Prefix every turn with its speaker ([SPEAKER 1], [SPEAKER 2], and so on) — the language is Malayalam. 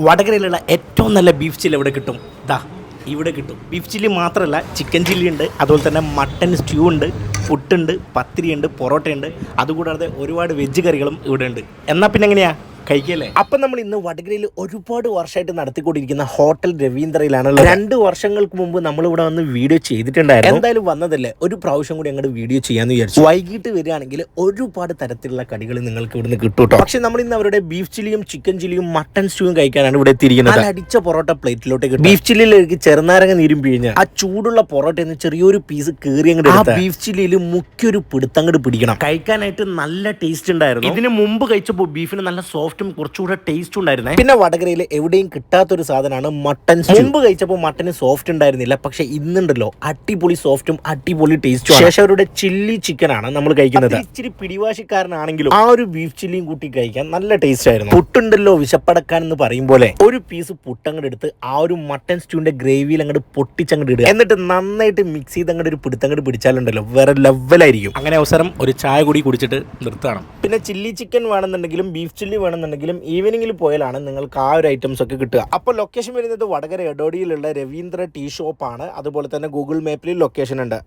[SPEAKER 1] വടകരയിലുള്ള ഏറ്റവും നല്ല ബീഫ് ചില്ലി എവിടെ കിട്ടും? ദാ ഇവിടെ കിട്ടും. ബീഫ് ചില്ലി മാത്രമല്ല ചിക്കൻ ചില്ലി ഉണ്ട് അതുപോലെ തന്നെ മട്ടൻ സ്റ്റ്യൂ ഉണ്ട് പുട്ടുണ്ട് പത്തിരിയുണ്ട് പൊറോട്ടയുണ്ട്. അതുകൂടാതെ ഒരുപാട് വെജ് കറികളും ഇവിടെ ഉണ്ട്. എന്നാൽ പിന്നെ എങ്ങനെയാ? കഴിക്കല്ലേ? അപ്പം നമ്മൾ ഇന്ന് വടകരയിൽ ഒരുപാട് വർഷമായിട്ട് നടത്തിക്കൊണ്ടിരിക്കുന്ന ഹോട്ടൽ രവീന്ദ്രയിലാണ് രണ്ട് വർഷങ്ങൾക്ക് മുമ്പ് നമ്മൾ ഇവിടെ വന്ന് വീഡിയോ ചെയ്തിട്ടുണ്ടായിരുന്നു. എന്തായാലും വന്നതല്ലേ? ഒരു പ്രാവശ്യം കൂടി അങ്ങോട്ട് വീഡിയോ ചെയ്യാന്ന് വിചാരിച്ചു. വൈകിട്ട് വരികയാണെങ്കിൽ ഒരുപാട് തരത്തിലുള്ള കടികൾ നിങ്ങൾക്ക് ഇവിടുന്ന് കിട്ടും കേട്ടോ പക്ഷെ നമ്മൾ ഇന്ന് അവരുടെ ബീഫ് ചില്ലിയും ചിക്കൻ ചില്ലിയും മട്ടൺ സ്റ്റൂവും കഴിക്കാനാണ് ഇവിടെ എത്തിയിരിക്കുന്നത്. നല്ല അടിച്ച പൊറോട്ട പ്ലേറ്റിലോട്ട് കിട്ടും ബീഫ് ചില്ലിയിലേക്ക് ചെറുനാരങ്ങ നീരും പിഴിഞ്ഞ്. ആ ചൂടുള്ള പൊറോട്ട എന്ന് ചെറിയൊരു പീസ് കീറി അങ്ങോട്ട് ആ ബീഫ് ചില്ലിയിൽ മുഖ്യൊരു പിടുത്തങ്ങട് പിടിക്കണം. കഴിക്കാനായിട്ട് നല്ല ടേസ്റ്റ് ഉണ്ടായിരുന്നു. ഇതിന് മുമ്പ് കഴിച്ചപ്പോൾ ബീഫിന് നല്ല സോഫ്റ്റും കുറച്ചുകൂടെ ടേസ്റ്റ് ഉണ്ടായിരുന്നേ. പിന്നെ വടകരയിൽ എവിടെയും കിട്ടാത്തൊരു സാധനമാണ് മട്ടൻ മുമ്പ് കഴിച്ചപ്പോൾ മട്ടന് സോഫ്റ്റ് ഉണ്ടായിരുന്നില്ല. പക്ഷെ ഇന്നുണ്ടല്ലോ അടിപൊളി സോഫ്റ്റും അടിപൊളി ടേസ്റ്റും ശേഷം അവരുടെ ചില്ലി ചിക്കൻ ആണ് നമ്മൾ കഴിക്കുന്നത്. ഇച്ചിരി പിടിവാശിക്കാരനാണെങ്കിലും ആ ഒരു ബീഫ് ചില്ലിയും കൂട്ടി കഴിക്കാൻ നല്ല ടേസ്റ്റ് ആയിരുന്നു. പുട്ടുണ്ടല്ലോ വിശപ്പടക്കാൻ എന്ന് പറയും പോലെ. ഒരു പീസ് പുട്ട് അങ്ങോട്ട് എടുത്ത് ആ ഒരു മട്ടൻ സ്റ്റൂവിന്റെ ഗ്രേവിയിൽ അങ്ങോട്ട് പൊട്ടിച്ചങ്ങോട്ട് ഇടുക. എന്നിട്ട് നന്നായിട്ട് മിക്സ് ചെയ്ത് അങ്ങോട്ട് ഒരു പിടുത്തങ്ങോട്ട് പിടിച്ചാലുണ്ടല്ലോ. വേറെ ലെവലായിരിക്കും അങ്ങനെ അവസരം ഒരു ചായ കൂടി കുടിച്ചിട്ട് നിർത്തണം പിന്നെ ചില്ലി ചിക്കൻ വേണമെന്നുണ്ടെങ്കിലും ബീഫ് ചില്ലി വേണമെന്നുണ്ടെങ്കിലും ഈവനിങ്ങിൽ പോയാലാണ് നിങ്ങൾക്ക് ആ ഒരു ഐറ്റംസ് ഒക്കെ കിട്ടുക. അപ്പോൾ ലൊക്കേഷൻ വരുന്നത് വടകര എടോടിയിലുള്ള രവീന്ദ്ര ടീ ഷോപ്പാണ് അതുപോലെ തന്നെ ഗൂഗിൾ മാപ്പിൽ ലൊക്കേഷൻ ഉണ്ട്.